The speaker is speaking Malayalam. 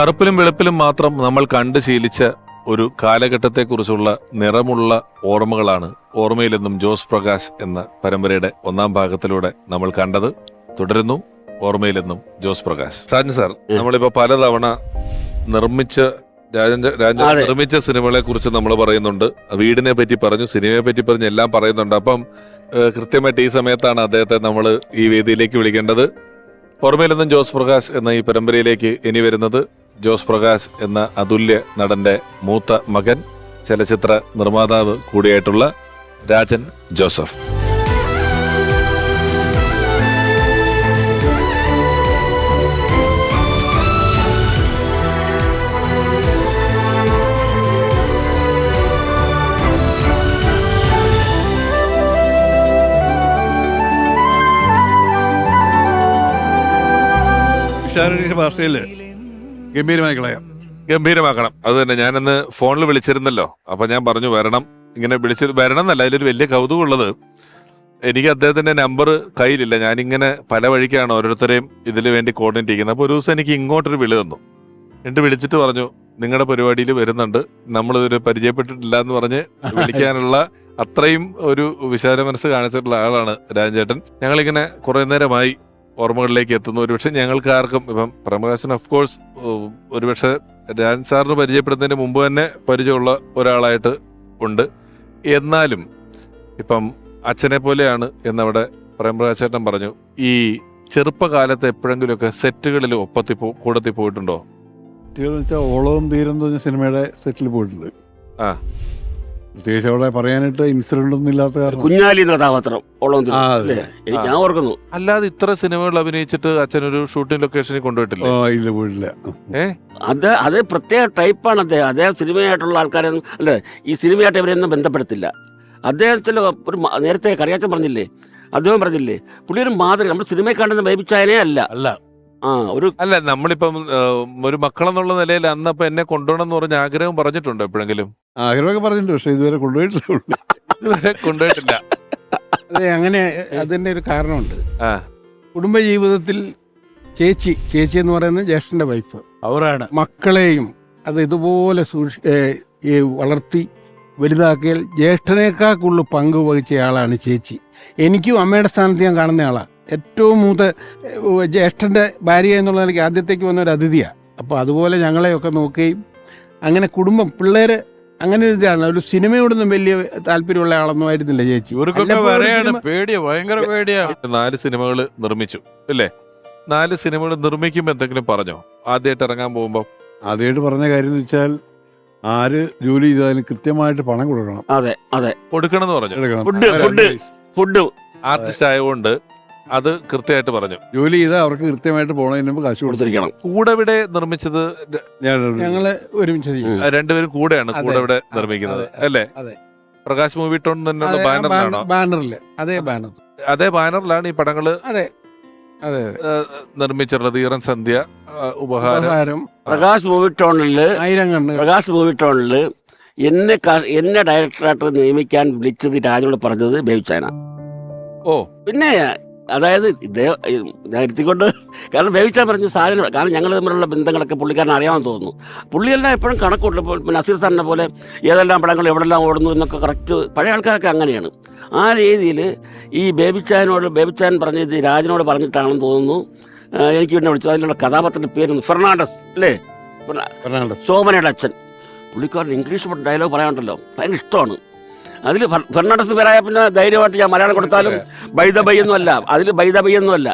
കറുപ്പിലും വെളുപ്പിലും മാത്രം നമ്മൾ കണ്ട് ശീലിച്ച ഒരു കാലഘട്ടത്തെക്കുറിച്ചുള്ള നിറമുള്ള ഓർമ്മകളാണ് ഓർമ്മയിലെന്നും ജോസ് പ്രകാശ് എന്ന പരമ്പരയുടെ ഒന്നാം ഭാഗത്തിലൂടെ നമ്മൾ കണ്ടത്. തുടരുന്നു ഓർമ്മയിലെന്നും ജോസ് പ്രകാശ്. സാജൻ സാർ നമ്മളിപ്പോ പലതവണ നിർമ്മിച്ച രാജൻ രാജൻ. നിർമ്മിച്ച സിനിമകളെ കുറിച്ച് നമ്മൾ പറയുന്നുണ്ട്. വീടിനെ പറ്റി പറഞ്ഞു സിനിമയെ പറ്റി പറഞ്ഞു എല്ലാം പറയുന്നുണ്ട്. അപ്പം കൃത്യമായിട്ട് ഈ സമയത്താണ് അദ്ദേഹത്തെ നമ്മൾ ഈ വേദിയിലേക്ക് വിളിക്കേണ്ടത്. ഓർമ്മയിലെന്നും ജോസ് പ്രകാശ് എന്ന ഈ പരമ്പരയിലേക്ക് ഇനി വരുന്നത്. ജോസ് പ്രകാശ് എന്ന അതുല്യ നടന്റെ മൂത്ത മകൻ ചലച്ചിത്ര നിർമ്മാതാവ് കൂടിയായിട്ടുള്ള രാജൻ ജോസഫ്. ഭാഷയിൽ ഗംഭീരമായി കളയാം. ഗംഭീരമാക്കണം. അത് തന്നെ ഞാനന്ന് ഫോണിൽ വിളിച്ചിരുന്നല്ലോ. അപ്പൊ ഞാൻ പറഞ്ഞു വരണം. ഇങ്ങനെ വിളിച്ച് വരണം എന്നല്ല അതിലൊരു വലിയ കൗതുകം ഉള്ളത് എനിക്ക് അദ്ദേഹത്തിന്റെ നമ്പർ കയ്യിലില്ല. ഞാനിങ്ങനെ പല വഴിക്കാണ് ഓരോരുത്തരെയും ഇതിന് വേണ്ടി കോർഡിനേറ്റ് ചെയ്യുന്നത്. അപ്പൊ ഒരു ദിവസം എനിക്ക് ഇങ്ങോട്ടൊരു വിളി തന്നു. എന്നിട്ട് വിളിച്ചിട്ട് പറഞ്ഞു നിങ്ങളുടെ പരിപാടിയിൽ വരുന്നുണ്ട്. നമ്മളിതൊരു പരിചയപ്പെട്ടിട്ടില്ല എന്ന് പറഞ്ഞ് വിളിക്കാനുള്ള അത്രയും ഒരു വിശാല മനസ്സ് കാണിച്ചിട്ടുള്ള ആളാണ് രാജേട്ടൻ. ഞങ്ങളിങ്ങനെ കുറെ നേരമായി ഓർമ്മകളിലേക്ക് എത്തുന്നു. ഒരുപക്ഷെ ഞങ്ങൾക്ക് ആർക്കും ഇപ്പം പ്രമകാശൻ ഓഫ് കോഴ്സ് ഒരുപക്ഷെ രാജൻ സാറിന് പരിചയപ്പെടുന്നതിന് മുമ്പ് തന്നെ പരിചയമുള്ള ഒരാളായിട്ട് ഉണ്ട്. എന്നാലും ഇപ്പം അച്ഛനെ പോലെയാണ് എന്നവിടെ പ്രേമപ്രകാശേട്ടൻ പറഞ്ഞു. ഈ ചെറുപ്പകാലത്ത് എപ്പോഴെങ്കിലുമൊക്കെ സെറ്റുകളിൽ ഒപ്പത്തി പോ കൂടത്തി പോയിട്ടുണ്ടോ? ഓളവും തീരും സിനിമയുടെ സെറ്റിൽ പോയിട്ടുണ്ട്. ആ. പ്രത്യേകിച്ച് അവിടെ പറയാനായിട്ട് ഇൻസിഡന്റ് ഒന്നും ഇല്ലാത്ത കാരണം. കുഞ്ഞാലി കഥാപാത്രം. എനിക്ക് ഞാൻ ഓർക്കുന്നു. അല്ലാതെ ഇത്ര സിനിമകൾ അഭിനയിച്ചിട്ട് അച്ഛൻ ഒരു ഷൂട്ടിംഗ് ലൊക്കേഷനിൽ കൊണ്ടുപോയിട്ടില്ല? ഓ ഇല്ല പോയിട്ടില്ല. അത് അത് പ്രത്യേക ടൈപ്പാണ് അദ്ദേഹം. അദ്ദേഹം സിനിമയായിട്ടുള്ള ആൾക്കാരെ അല്ലേ? ഈ സിനിമയായിട്ട് ഇവരെയൊന്നും ബന്ധപ്പെടുത്തില്ല. അദ്ദേഹത്തിൽ ഒരു മ- നേരത്തെ കറിയാച്ചൻ പറഞ്ഞില്ലേ? അദ്ദേഹം പറഞ്ഞില്ലേ പുള്ളി ഒരു മാതൃക. നമ്മൾ സിനിമയിൽ കണ്ടെന്ന് ബേബിച്ചായനെ അല്ല. അല്ല. ആ ഒരു അല്ല നമ്മളിപ്പം ഏഹ്, ഒരു മക്കളെന്നുള്ള നിലയിൽ അന്നപ്പം എന്നെ കൊണ്ടുപോകണം എന്ന് പറഞ്ഞ ആഗ്രഹം പറഞ്ഞിട്ടുണ്ടോ എപ്പോഴെങ്കിലും? ആഗ്രഹമൊക്കെ പറഞ്ഞിട്ടുണ്ട് പക്ഷെ ഇതുവരെ കൊണ്ടുപോയിട്ടില്ല ഇതുവരെ കൊണ്ടുപോയിട്ടില്ല. അതെ അങ്ങനെ അതിന്റെ ഒരു കാരണമുണ്ട്. ആ. കുടുംബജീവിതത്തിൽ ചേച്ചി ചേച്ചി എന്ന് പറയുന്നത് ജ്യേഷ്ഠന്റെ വൈഫ് അവരാണ്. മക്കളെയും അത് ഇതുപോലെ സൂക്ഷി ഏ, ഈ വളർത്തി വലുതാക്കിയാൽ ജ്യേഷ്ഠനേക്കാൾ കൂടുതൽ പങ്ക് വഹിച്ചയാളാണ് ചേച്ചി. എനിക്കും അമ്മയുടെ സ്ഥാനത്ത് ഞാൻ കാണുന്ന ആളാണ് ഏറ്റവും മൂത്ത ജ്യേഷ്ഠന്റെ ഭാര്യ എന്നുള്ള നിലയ്ക്ക് ആദ്യത്തേക്ക് വന്ന ഒരു അതിഥിയാണ് അപ്പോൾ അതുപോലെ ഞങ്ങളെയൊക്കെ നോക്കുകയും അങ്ങനെ കുടുംബം പിള്ളേർ അങ്ങനെ ഒരു ഇതാണ്. ഒരു സിനിമയോടൊന്നും വലിയ താല്പര്യമുള്ള ആളൊന്നും ആയിരുന്നില്ല ചേച്ചി. നാല് സിനിമകൾ നിർമ്മിച്ചു അല്ലേ? നാല് സിനിമകൾ നിർമ്മിക്കുമ്പോൾ എന്തെങ്കിലും പറഞ്ഞോ? ആദ്യമായിട്ട് ഇറങ്ങാൻ പോകുമ്പോൾ ആദ്യമായിട്ട് പറഞ്ഞ കാര്യം എന്ന് വെച്ചാൽ ആര് ജോലി ചെയ്താലും കൃത്യമായിട്ട് പണം കൊടുക്കണം. അതെ അതെ. കൊടുക്കണം. എന്ന് പറഞ്ഞു ഫുഡ്, ഫുഡ്. ഫുഡ് ആർട്ടിസ്റ്റ് ആയതുകൊണ്ട് അത് കൃത്യമായിട്ട് പറഞ്ഞു. ജോലി ചെയ്ത് അവർക്ക് കൃത്യമായിട്ട് പോണതിന് മുമ്പ് കാശ് കൊടുത്തിരിക്കണം. കൂടെ ഇവിടെ നിർമ്മിച്ചത് ഞങ്ങൾ ഒരുമിച്ച് ചെയ്യും. രണ്ടുപേരും കൂടെയാണ് അതെ. കൂടെ ഇവിടെ നിർമ്മിക്കുന്നത് അതെ, അല്ലേ? അതെ. പ്രകാശ് മൂവി ടോൺ തന്നെയുള്ള അതെ, ബാനറിലാണോ? ബാനർ- ബാനറിൽ അതേ ബാനർ. അതേ ബാനറിലാണ് ഈ പടങ്ങൾ അതെ അതെ ഏഹ്, നിർമ്മിച്ചിട്ടുള്ളത്. ഈറൻ സന്ധ്യ ഉപഹാരം. ഉപഹാരം. പ്രകാശ് മൂവി ടോണിൽ ആയിരം കണ്ണുകൾ പ്രകാശ് മൂവി ടോണിൽ എന്നെ ക- എന്നെ ഡയറക്ടറായിട്ട് നിയമിക്കാൻ വിളിച്ചത് രാജനോട് പറഞ്ഞത് ബേബിച്ചാന ഓ. പിന്നെ അതായത് ഇദ്ദേഹം ഞാൻ ഇരുത്തിക്കൊണ്ട് കാരണം വേവിച്ചാൽ പറഞ്ഞു സാധനം കാരണം ഞങ്ങൾ തമ്മിലുള്ള ബന്ധങ്ങളൊക്കെ പുള്ളിക്കാരൻ അറിയാമെന്ന് തോന്നുന്നു. പുള്ളിയെല്ലാം എപ്പോഴും കണക്കുണ്ട് ഇപ്പോൾ പിന്നെ നസീർ സാറിനെ പോലെ ഏതെല്ലാം പടങ്ങൾ എവിടെല്ലാം ഓടുന്നു എന്നൊക്കെ കറക്റ്റ് പഴയ ആൾക്കാരൊക്കെ അങ്ങനെയാണ്. ആ രീതിയിൽ ഈ ബേബിച്ചാനോട് ബേബിച്ചാൻ പറഞ്ഞത് രാജനോട് പറഞ്ഞിട്ടാണെന്ന് തോന്നുന്നു. എനിക്ക് പിന്നെ വിളിച്ചു അതിലുള്ള കഥാപാത്രത്തിന്റെ പേര് ഫെർണാണ്ടസ് അല്ലേ? ഫെർണാണ്ടസ്. ശോഭനയുടെ അച്ഛൻ. പുള്ളിക്കാരൻ ഇംഗ്ലീഷ് ഡയലോഗ് പറയാനുണ്ടല്ലോ. ഭയങ്കര ഇഷ്ടമാണ്. അതിൽ ഫെർണാണ്ടസ് പേരായ പിന്നെ ധൈര്യമായിട്ട് ഞാൻ മലയാളം കൊടുത്താലും ബൈദ ബൈ ഒന്നും അല്ല അതിൽ ബൈദ ബൈ ഒന്നും അല്ല